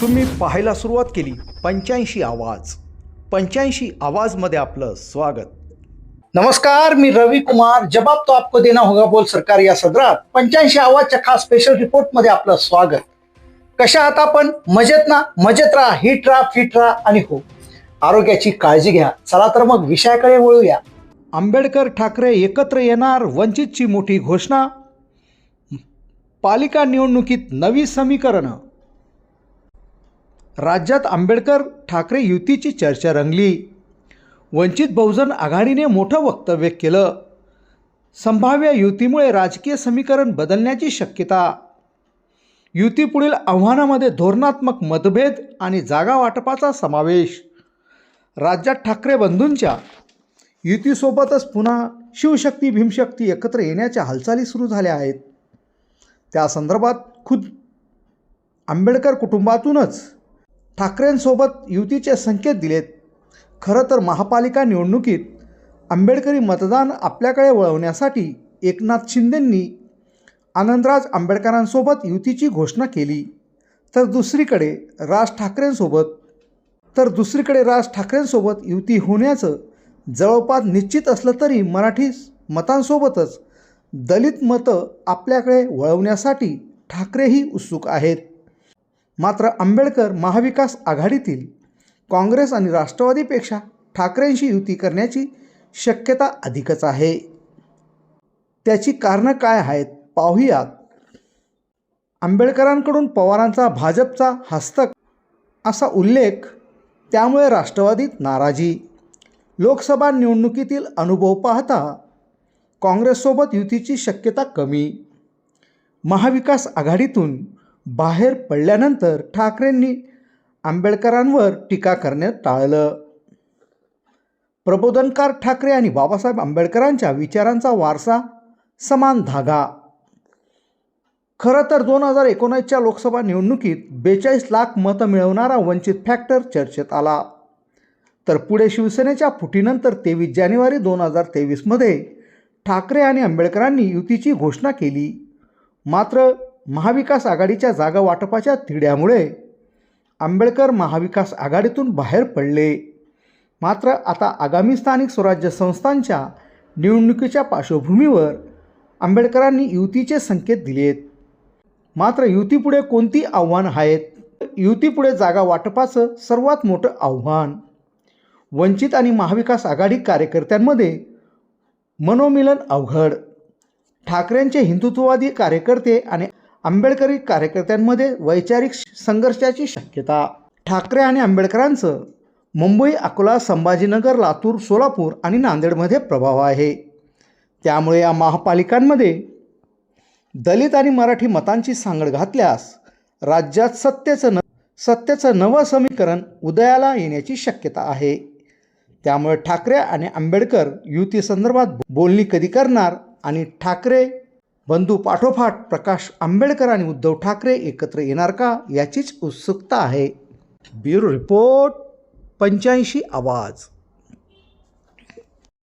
तुम्ही पाहायला सुरुवात केली. पंच्याऐंशी आवाज. पंच्याऐंशी आवाजमध्ये आपलं स्वागत. नमस्कार मी रवी कुमार. जवाब तो आपको देना होगा बोल सरकार या सदरात. पंच्याऐंशी आवाजच्या खास स्पेशल रिपोर्टमध्ये आपलं स्वागत. कशा आहात आपण? मजेत ना? मजेत राहा. हिट राहा फिट राहा आणि हो. आरोग्याची काळजी घ्या. चला तर मग विषयाकडे वळूया. आंबेडकर ठाकरे एकत्र येणार वंचितची मोठी घोषणा. पालिका निवडणुकीत नवी समीकरणं. राज्यात आंबेडकर ठाकरे युतीची चर्चा रंगली. वंचित बहुजन आघाडीने मोठं वक्तव्य केलं. संभाव्य युतीमुळे राजकीय समीकरण बदलण्याची शक्यता. युती पुढील आव्हानामध्ये धोरणात्मक मतभेद आणि जागा वाटपाचा समावेश. राज्यात ठाकरे बंधूंच्या युतीसोबतच पुन्हा शिवशक्ती भीमशक्ती एकत्र येण्याच्या हालचाली सुरू झाल्या आहेत. त्या संदर्भात खुद आंबेडकर कुटुंबातूनच ठाकरेंसोबत युतीचे संकेत दिलेत. खरं तर महापालिका निवडणुकीत आंबेडकरी मतदान आपल्याकडे वळवण्यासाठी एकनाथ शिंदेंनी आनंदराज आंबेडकरांसोबत युतीची घोषणा केली. तर दुसरीकडे राज ठाकरेंसोबत तर दुसरीकडे राज ठाकरेंसोबत युती होण्याचं जवळपास निश्चित असलं तरी मराठी मतांसोबतच दलित मतं आपल्याकडे वळवण्यासाठी ठाकरेही उत्सुक आहेत. मात्र आंबेडकर महाविकास आघाडीतील काँग्रेस आणि राष्ट्रवादीपेक्षा ठाकरेंशी युती करण्याची शक्यता अधिकच आहे. त्याची कारणं काय आहेत पाहूयात. आंबेडकरांकडून पवारांचा भाजपचा हस्तक असा उल्लेख त्यामुळे राष्ट्रवादीत नाराजी. लोकसभा निवडणुकीतील अनुभव पाहता काँग्रेससोबत युतीची शक्यता कमी. महाविकास आघाडीतून बाहेर पडल्यानंतर ठाकरेंनी आंबेडकरांवर टीका करण्यात टाळलं. प्रबोधनकार ठाकरे आणि बाबासाहेब आंबेडकरांच्या विचारांचा वारसा समान धागा. खरं तर दोन हजार एकोणीसच्या लोकसभा निवडणुकीत बेचाळीस लाख मतं मिळवणारा वंचित फॅक्टर चर्चेत आला. तर पुढे शिवसेनेच्या फुटीनंतर तेवीस जानेवारी दोन हजार तेवीसमध्ये ठाकरे आणि आंबेडकरांनी युतीची घोषणा केली. मात्र महाविकास आघाडीच्या जागा वाटपाच्या तिढ्यामुळे आंबेडकर महाविकास आघाडीतून बाहेर पडले. मात्र आता आगामी स्थानिक स्वराज्य संस्थांच्या निवडणुकीच्या पार्श्वभूमीवर आंबेडकरांनी युतीचे संकेत दिलेत. मात्र युतीपुढे कोणती आव्हानं आहेत? युतीपुढे जागा वाटपाचं सर्वात मोठं आव्हान. वंचित आणि महाविकास आघाडी कार्यकर्त्यांमध्ये मनोमिलन अवघड. ठाकरेंचे हिंदुत्ववादी कार्यकर्ते आणि आंबेडकरी कार्यकर्त्यांमध्ये वैचारिक संघर्षाची शक्यता. ठाकरे आणि आंबेडकरांचं मुंबई अकोला संभाजीनगर लातूर सोलापूर आणि नांदेडमध्ये प्रभाव आहे. त्यामुळे या महापालिकांमध्ये दलित आणि मराठी मतांची सांगड घातल्यास राज्यात सत्तेचं न सत्तेचं नवं समीकरण उदयाला येण्याची शक्यता आहे. त्यामुळे ठाकरे आणि आंबेडकर युतीसंदर्भात बोलणी कधी करणार आणि ठाकरे बंधू पाठोपाठ प्रकाश आंबेडकर आणि उद्धव ठाकरे एकत्र येणार का याचीच उत्सुकता आहे. ब्युरो रिपोर्ट पंच्याऐंशी आवाज.